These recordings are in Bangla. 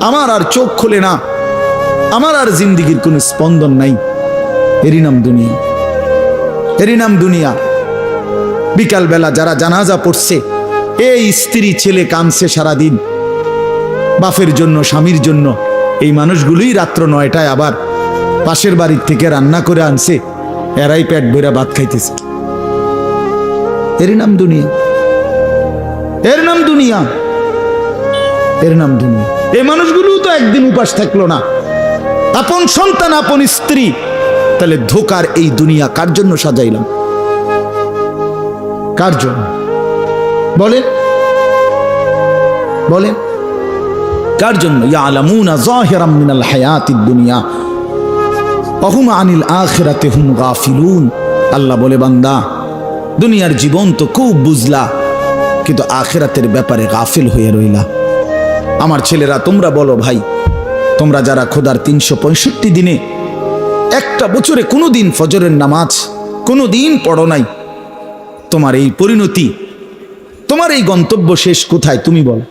আমার আর চোখ খোলে না। আমার আর জিন্দিগির কোনো স্পন্দন নাই। এরই নাম দুনিয়া। এরই নাম দুনিয়া। বিকালবেলা যারা জানাজা পড়ছে, এই স্ত্রী ছেলে কানছে সারাদিন। বাপের জন্য, স্বামীর জন্য। এই মানুষগুলোই রাত্র নয়টায় আবার পাশের বাড়ির থেকে রান্না করে আনছে। এরাই পেট ভরা ভাত খাইতেছে। এরই নাম দুনিয়া। এর নাম দুনিয়া। এর নাম দুনিয়া এই মানুষগুলো তো একদিন উপাস থাকল না। আপন সন্তান, আপন স্ত্রী, তাহলে ধোকার এই দুনিয়া কার জন্য সাজাইলাম? কার জন্য? বলেন। বলেন। কার জন্য? ইয়ালামুনা যাহিরাম মিনাল হায়াতিদ দুনিয়া। অহুম আনিল আখিরাতে হুম গাফিলুন। আল্লাহ বলে, বান্দা, দুনিয়ার জীবন তো খুব বুঝলা, কিন্তু আখেরাতের ব্যাপারে গাফিল হয়ে রইলা। আমার ছেলেরা, তোমরা বলো ভাই, তোমরা যারা খোদার তিনশো পঁয়ষট্টি দিনে একটা বছরে কোনো দিন ফজরের নামাজ কোনো দিন পড়ো নাই, তোমার এই পরিণতি, তোমার এই গন্তব্য শেষ কোথায় তুমি বলো।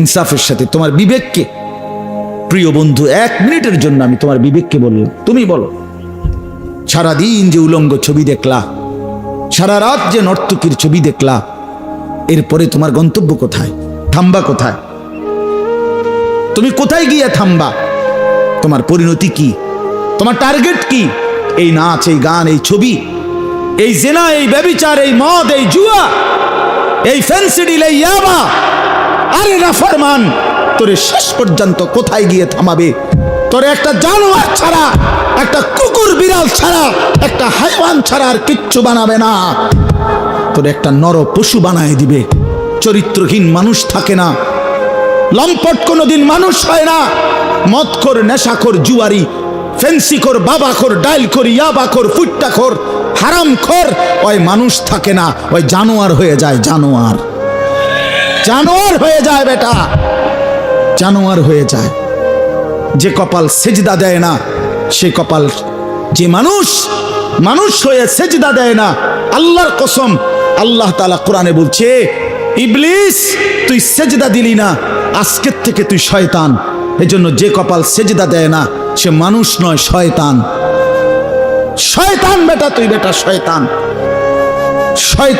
ইনসাফের সাথে তোমার বিবেককে, প্রিয় বন্ধু, এক মিনিটের জন্য আমি তোমার বিবেককে বললাম, তুমি বলো, সারাদিন যে উলঙ্গ ছবি দেখলা, সারা রাত যে নর্তকীর ছবি দেখলা এরপরে তোমার গন্তব্য কোথায়? থামবা কোথায়? তুমি কোথায় গিয়ে থামবা? তোমার পরিণতি কি? তোমার টার্গেট কি? এই নাচ, এই গান, এই ছবি, এই জেনা, এই ব্যবিচার, এই মদ, এই জুয়া, এই ফেন্সিডিল এই ইয়াবা। আরে নাফরমান তোরে শেষ পর্যন্ত কোথায় গিয়ে থামাবে? তোরে একটা জানোয়ার ছাড়া, একটা কুকুর বিড়াল ছাড়া, একটা হাইওয়ান ছাড়া আর কিচ্ছু বানাবে না। তোর একটা নর পশু বানায় দিবে। চরিত্রহীন মানুষ থাকে না। লম্পট কোনোদিন মানুষ হয় না। মদখোর, নেশাখোর, জুয়ারি, ফেন্সিখোর, বাবাখোর, ডাইলখোর, ইয়াবাখোর, ফুট্টাখোর, হারামখোর, ওই মানুষ থাকে না। ওই জানোয়ার হয়ে যায়, জানোয়ার। জানোয়ার হয়ে যায় বেটা। জানোয়ার হয়ে যায়। যে কপাল সেজদা দেয় না, সে কপাল যে মানুষ মানুষ হয়ে সেজদা দেয় না। আল্লাহর কসম আল্লাহ তালা কোরআনে বলছে, ইবলিস, তুই সেজদা দিলি না, আজকের থেকে তুই শয়তান। এজন্য যে কপাল সেজদা দেয় না, সে মানুষ নয়, শয়তান। শয়তান বেটা, তুই বেটা শয়তান। শয়তান